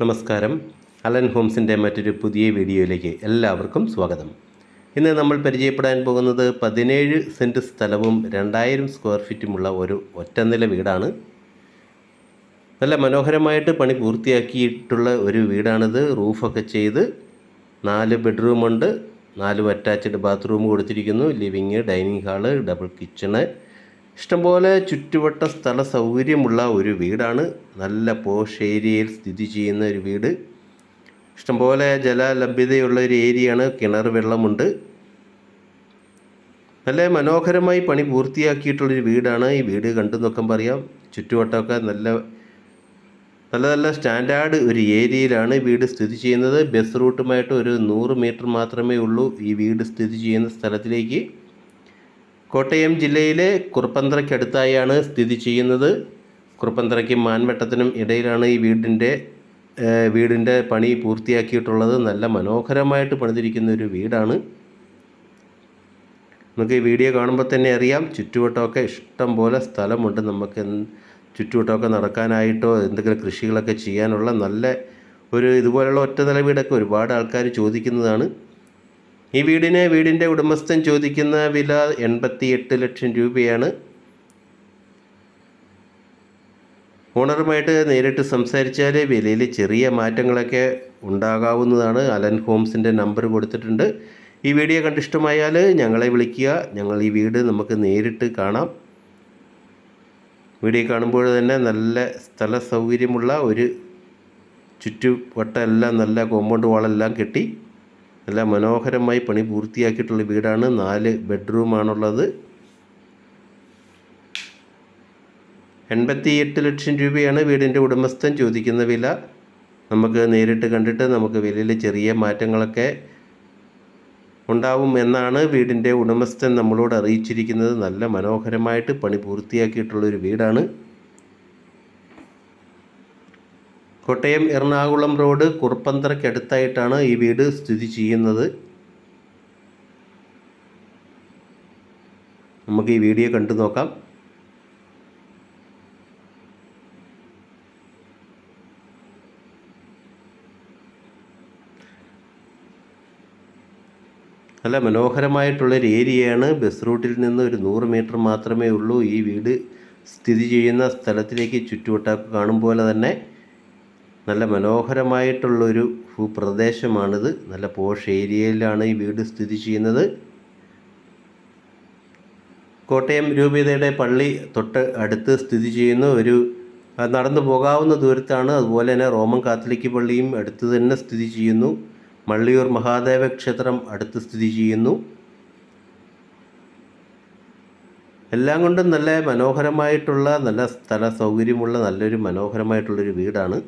നമസ്കാരം. അലൻ ഹോംസിന്റെ മറ്റൊരു പുതിയ വീഡിയോയിലേക്ക് എല്ലാവർക്കും സ്വാഗതം. ഇന്ന് നമ്മൾ പരിചയപ്പെടാൻ പോകുന്നത് പതിനേഴ് സെന്റ് സ്ഥലവും രണ്ടായിരം സ്ക്വയർ ഫീറ്റുമുള്ള ഒരു ഒറ്റനില വീടാണ്. നല്ല മനോഹരമായിട്ട് പണി പൂർത്തിയാക്കിയിട്ടുള്ള ഒരു വീടാണിത്. റൂഫൊക്കെ ചെയ്ത് നാല് ബെഡ്റൂമുണ്ട്. നാലും അറ്റാച്ച്ഡ് ബാത്റൂം കൊടുത്തിരിക്കുന്നു. Living dining hall double kitchen ഇഷ്ടംപോലെ ചുറ്റുവട്ട സ്ഥല സൗകര്യമുള്ള ഒരു വീടാണ്. നല്ല പോഷ് ഏരിയയിൽ സ്ഥിതി ചെയ്യുന്ന ഒരു വീട്. ഇഷ്ടംപോലെ ജലലഭ്യതയുള്ള ഒരു ഏരിയയാണ്. കിണർ വെള്ളമുണ്ട്. നല്ല മനോഹരമായി പണി പൂർത്തിയാക്കിയിട്ടുള്ളൊരു വീടാണ്. ഈ വീട് കണ്ടു നോക്കുമ്പോൾ അറിയാം. ചുറ്റുവട്ടമൊക്കെ നല്ല നല്ല നല്ല സ്റ്റാൻഡേർഡ് ഒരു ഏരിയയിലാണ് വീട് സ്ഥിതി ചെയ്യുന്നത്. ബസ് റൂട്ടുമായിട്ട് ഒരു നൂറ് മീറ്റർ മാത്രമേ ഉള്ളൂ ഈ വീട് സ്ഥിതി ചെയ്യുന്ന സ്ഥലത്തിലേക്ക്. കോട്ടയം ജില്ലയിലെ കുറുപ്പന്തറയ്ക്കടുത്തായാണ് സ്ഥിതി ചെയ്യുന്നത്. കുറുപ്പന്തറയ്ക്കും മാൻവട്ടത്തിനും ഇടയിലാണ് ഈ വീടിന്റെ വീടിന്റെ പണി പൂർത്തിയാക്കിയിട്ടുള്ളത്. നല്ല മനോഹരമായിട്ട് പണിതിരിക്കുന്ന ഒരു വീടാണ്. നമുക്ക് ഈ വീഡിയോ കാണുമ്പോൾ തന്നെ അറിയാം ചുറ്റുവട്ടമൊക്കെ ഇഷ്ടം പോലെ സ്ഥലമുണ്ട്. നമുക്ക് ചുറ്റുവട്ടമൊക്കെ നടക്കാനായിട്ടോ എന്തെങ്കിലും കൃഷികളൊക്കെ ചെയ്യാനുള്ള നല്ല ഒരു ഇതുപോലുള്ള ഒറ്റനില വീടൊക്കെ ഒരുപാട് ആൾക്കാർ ചോദിക്കുന്നതാണ്. ഈ വീടിന് വീടിന്റെ ഉടമസ്ഥൻ ചോദിക്കുന്ന വില എൺപത്തി എട്ട് ലക്ഷം രൂപയാണ്. ഓണറുമായിട്ട് നേരിട്ട് സംസാരിച്ചാൽ വിലയിൽ ചെറിയ മാറ്റങ്ങളൊക്കെ ഉണ്ടാകാവുന്നതാണ്. അലൻ ഹോംസിന്റെ നമ്പർ കൊടുത്തിട്ടുണ്ട്. ഈ വീഡിയോ കണ്ടിഷ്ടമായാൽ ഞങ്ങളെ വിളിക്കുക. ഞങ്ങൾ ഈ വീട് നമുക്ക് നേരിട്ട് കാണാം. വീഡിയോ കാണുമ്പോൾ തന്നെ നല്ല സ്ഥല സൗകര്യമുള്ള ഒരു ചുറ്റുവട്ടം എല്ലാം നല്ല കോമ്പൗണ്ട് വാളെല്ലാം കെട്ടി നല്ല മനോഹരമായി പണി പൂർത്തിയാക്കിയിട്ടുള്ള വീടാണ്. നാല് ബെഡ്റൂമാണുള്ളത്. എൺപത്തി എട്ട് ലക്ഷം രൂപയാണ് വീടിന്റെ ഉടമസ്ഥൻ ചോദിക്കുന്ന വില. നമുക്ക് നേരിട്ട് കണ്ടിട്ട് നമുക്ക് വിലയിൽ ചെറിയ മാറ്റങ്ങളൊക്കെ ഉണ്ടാവും എന്നാണ് വീടിന്റെ ഉടമസ്ഥൻ നമ്മളോട് അറിയിച്ചിരിക്കുന്നത്. നല്ല മനോഹരമായിട്ട് പണി പൂർത്തിയാക്കിയിട്ടുള്ളൊരു വീടാണ്. കോട്ടയം എറണാകുളം റോഡ് കുറുപ്പന്തറയ്ക്കടുത്തായിട്ടാണ് ഈ വീട് സ്ഥിതി ചെയ്യുന്നത്. നമുക്ക് ഈ വീഡിയോ കണ്ടു നോക്കാം. നല്ല മനോഹരമായിട്ടുള്ളൊരു ഏരിയയാണ്. ബസ് റൂട്ടിൽ നിന്ന് ഒരു നൂറ് മീറ്റർ മാത്രമേ ഉള്ളൂ ഈ വീട് സ്ഥിതി ചെയ്യുന്ന സ്ഥലത്തിലേക്ക് ചുറ്റുവട്ടമൊക്കെ കാണും പോലെ തന്നെ നല്ല മനോഹരമായിട്ടുള്ളൊരു ഭൂപ്രദേശമാണിത്. നല്ല പോഷ് ഏരിയയിലാണ് ഈ വീട് സ്ഥിതി ചെയ്യുന്നത്. കോട്ടയം രൂപതയുടെ പള്ളി തൊട്ട് അടുത്ത് സ്ഥിതി ചെയ്യുന്ന ഒരു നടന്നു പോകാവുന്ന ദൂരത്താണ്. അതുപോലെ തന്നെ റോമൻ കാത്തലിക് പള്ളിയും അടുത്ത് തന്നെ സ്ഥിതി ചെയ്യുന്നു. മള്ളിയൂർ മഹാദേവ ക്ഷേത്രം അടുത്ത് സ്ഥിതി ചെയ്യുന്നു. എല്ലാം കൊണ്ടും നല്ല മനോഹരമായിട്ടുള്ള നല്ല സ്ഥല സൗകര്യമുള്ള നല്ലൊരു മനോഹരമായിട്ടുള്ളൊരു വീടാണ്.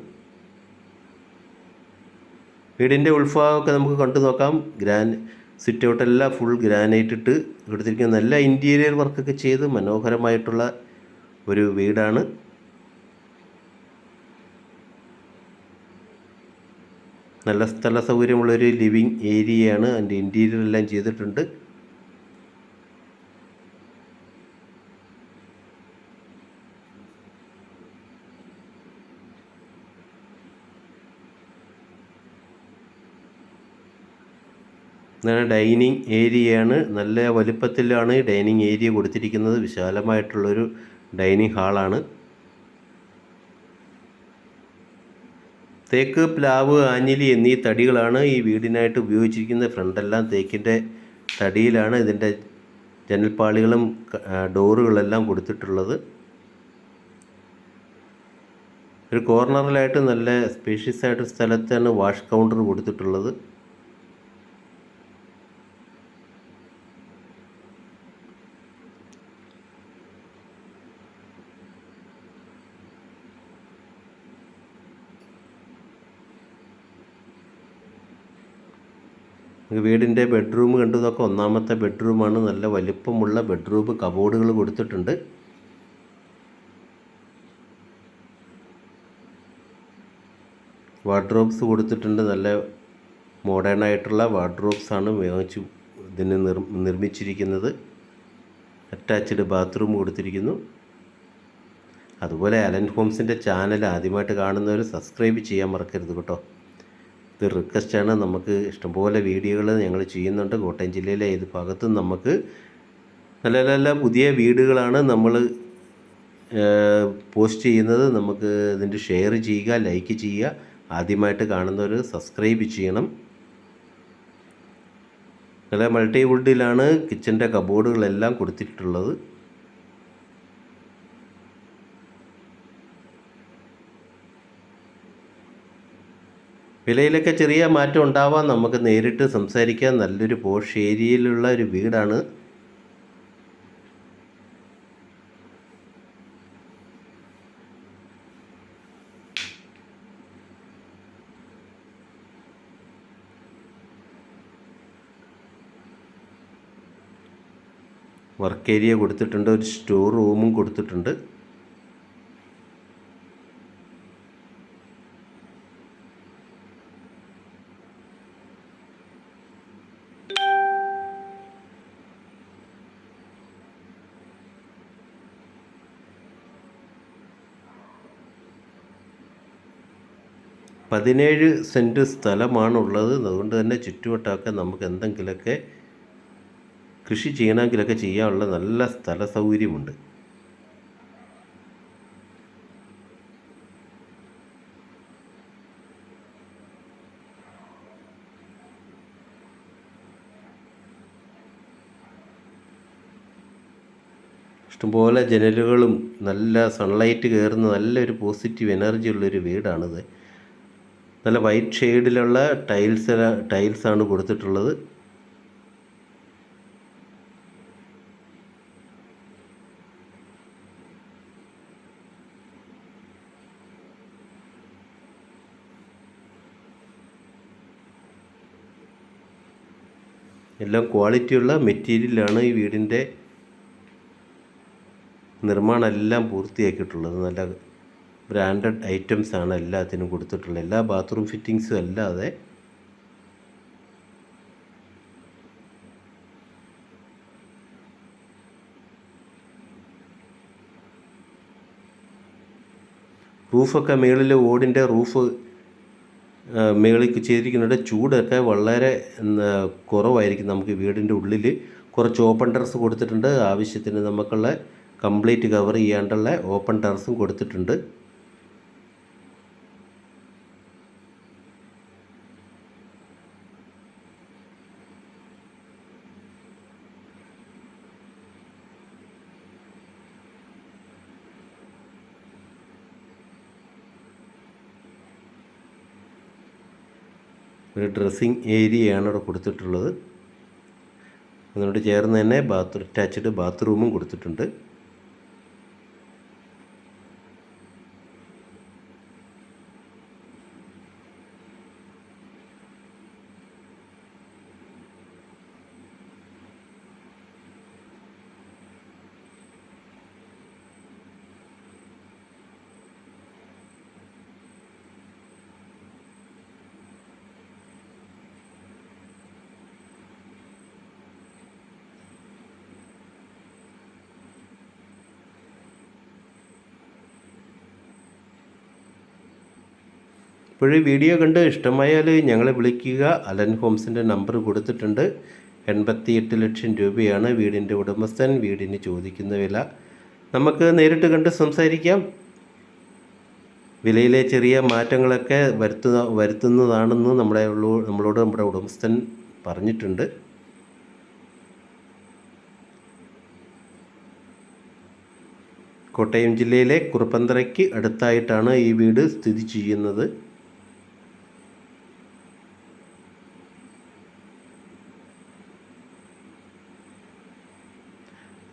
വീടിന്റെ ഉൾഭാഗമൊക്കെ നമുക്ക് കണ്ടു നോക്കാം. ഗ്രാൻ സിറ്റ് ഔട്ടെല്ലാം ഫുൾ ഗ്രാനൈറ്റ് ഇട്ട് എടുത്തിരിക്കുന്ന നല്ല ഇന്റീരിയർ വർക്കൊക്കെ ചെയ്ത് മനോഹരമായിട്ടുള്ള ഒരു വീടാണ്. നല്ല സ്ഥല സൗകര്യമുള്ളൊരു ലിവിങ് ഏരിയയാണ് അതിന്റെ ഇന്റീരിയർ എല്ലാം ചെയ്തിട്ടുണ്ട്. ഇതാണ് ഡൈനിങ് ഏരിയയാണ്. നല്ല വലുപ്പത്തിലാണ് ഡൈനിങ് ഏരിയ കൊടുത്തിരിക്കുന്നത്. വിശാലമായിട്ടുള്ളൊരു ഡൈനിങ് ഹാളാണ്. തേക്ക് പ്ലാവ് ആഞ്ഞിലി എന്നീ തടികളാണ് ഈ വീടിനായിട്ട് ഉപയോഗിച്ചിരിക്കുന്നത്. ഫ്രണ്ടെല്ലാം തേക്കിന്റെ തടിയിലാണ് ഇതിന്റെ ജനൽപ്പാളികളും ഡോറുകളെല്ലാം കൊടുത്തിട്ടുള്ളത്. ഒരു കോർണറിലായിട്ട് നല്ല സ്പേഷ്യസ് ആയിട്ട് സ്ഥലത്താണ് വാഷ് കൗണ്ടർ കൊടുത്തിട്ടുള്ളത്. വീടിന്റെ ബെഡ്റൂം കണ്ടതൊക്കെ ഒന്നാമത്തെ ബെഡ്റൂമാണ്. നല്ല വലിപ്പമുള്ള ബെഡ്റൂം കബോർഡുകൾ കൊടുത്തിട്ടുണ്ട്. വാർഡ്രോബ്സ് കൊടുത്തിട്ടുണ്ട്. നല്ല മോഡേൺ ആയിട്ടുള്ള വാർഡ്രോബ്സ് ആണ് വാങ്ങിച്ചു ഇതിന് നിർ നിർമ്മിച്ചിരിക്കുന്നത്. അറ്റാച്ച്ഡ് ബാത്റൂം കൊടുത്തിരിക്കുന്നു. അതുപോലെ അലൻ ഹോംസിന്റെ ചാനൽ ആദ്യമായിട്ട് കാണുന്നവർ സബ്സ്ക്രൈബ് ചെയ്യാൻ മറക്കരുത് കേട്ടോ. ഇത് റിക്വസ്റ്റാണ് നമുക്ക് ഇഷ്ടംപോലെ വീഡിയോകൾ ഞങ്ങൾ ചെയ്യുന്നുണ്ട്. കോട്ടയം ജില്ലയിലെ ഏത് ഭാഗത്തും നമുക്ക് നല്ല നല്ല പുതിയ വീടുകളാണ് നമ്മൾ പോസ്റ്റ് ചെയ്യുന്നത്. നമുക്ക് ഇതിന്റെ ഷെയർ ചെയ്യുക ലൈക്ക് ചെയ്യുക. ആദ്യമായിട്ട് കാണുന്നവർ സബ്സ്ക്രൈബ് ചെയ്യണം. നല്ല മൾട്ടി വുഡിലാണ് കിച്ചന്റെ കബോർഡുകളെല്ലാം കൊടുത്തിട്ടുള്ളത്. വിലയിലൊക്കെ ചെറിയ മാറ്റം ഉണ്ടാവാം. നമുക്ക് നേരിട്ട് സംസാരിക്കാൻ നല്ലൊരു പോഷ് ഏരിയയിലുള്ള ഒരു വീടാണ്. വർക്ക് ഏരിയ കൊടുത്തിട്ടുണ്ട്. ഒരു സ്റ്റോർ റൂമും കൊടുത്തിട്ടുണ്ട്. പതിനേഴ് സെന്റ് സ്ഥലമാണുള്ളത്. അതുകൊണ്ട് തന്നെ ചുറ്റുവട്ടമൊക്കെ നമുക്ക് എന്തെങ്കിലുമൊക്കെ കൃഷി ചെയ്യണമെങ്കിലൊക്കെ ചെയ്യാനുള്ള നല്ല സ്ഥല സൗകര്യമുണ്ട് ഇഷ്ടംപോലെ ജനലുകളും നല്ല സൺലൈറ്റ് കയറുന്ന നല്ലൊരു പോസിറ്റീവ് എനർജി ഉള്ളൊരു വീടാണിത്. നല്ല വൈറ്റ് ഷെയ്ഡിലുള്ള ടൈൽസ് ടൈൽസാണ് കൊടുത്തിട്ടുള്ളത്. എല്ലാം ക്വാളിറ്റിയുള്ള മെറ്റീരിയലാണ് ഈ വീടിന്റെ നിർമ്മാണം എല്ലാം പൂർത്തിയാക്കിയിട്ടുള്ളത്. നല്ല ബ്രാൻഡഡ് ഐറ്റംസ് ആണ് എല്ലാത്തിനും കൊടുത്തിട്ടുള്ളത്. എല്ലാ ബാത്റൂം ഫിറ്റിങ്സും അല്ലാതെ റൂഫൊക്കെ മുകളിൽ ഓടിന്റെ റൂഫ് മുകളിൽ ചെയ്തിരിക്കുന്നുണ്ട് ചൂടൊക്കെ വളരെ കുറവായിരിക്കും നമുക്ക് വീടിന്റെ ഉള്ളിൽ കുറച്ച് ഓപ്പൺ ടെറസ് കൊടുത്തിട്ടുണ്ട്. ആവശ്യത്തിന് നമുക്കുള്ള കംപ്ലീറ്റ് കവർ ചെയ്യാണ്ടുള്ള ഓപ്പൺ ടെറസും കൊടുത്തിട്ടുണ്ട്. ഒരു ഡ്രസ്സിങ് ഏരിയയാണ് അവിടെ കൊടുത്തിട്ടുള്ളത്. അതിനോട് ചേർന്ന് തന്നെ ബാത്റൂം അറ്റാച്ച്ഡ് ബാത്റൂമും കൊടുത്തിട്ടുണ്ട്. ഇപ്പോഴീ വീഡിയോ കണ്ട് ഇഷ്ടമായാൽ ഞങ്ങളെ വിളിക്കുക. അലൻ ഹോംസിന്റെ നമ്പർ കൊടുത്തിട്ടുണ്ട്. എൺപത്തിയെട്ട് ലക്ഷം രൂപയാണ് വീടിന്റെ ഉടമസ്ഥൻ വീടിന് ചോദിക്കുന്ന വില. നമുക്ക് നേരിട്ട് കണ്ട് സംസാരിക്കാം. വിലയിലെ ചെറിയ മാറ്റങ്ങളൊക്കെ വരുത്തുന്ന വരുത്തുന്നതാണെന്ന് നമ്മളെ നമ്മളോട് നമ്മുടെ ഉടമസ്ഥൻ പറഞ്ഞിട്ടുണ്ട്. കോട്ടയം ജില്ലയിലെ കുറുപ്പന്തറയ്ക്ക് അടുത്തായിട്ടാണ് ഈ വീട് സ്ഥിതി ചെയ്യുന്നത്.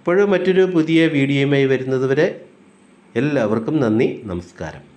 ഇപ്പോഴും മറ്റൊരു പുതിയ വീഡിയോയുമായി വരുന്നതുവരെ എല്ലാവർക്കും നന്ദി നമസ്കാരം.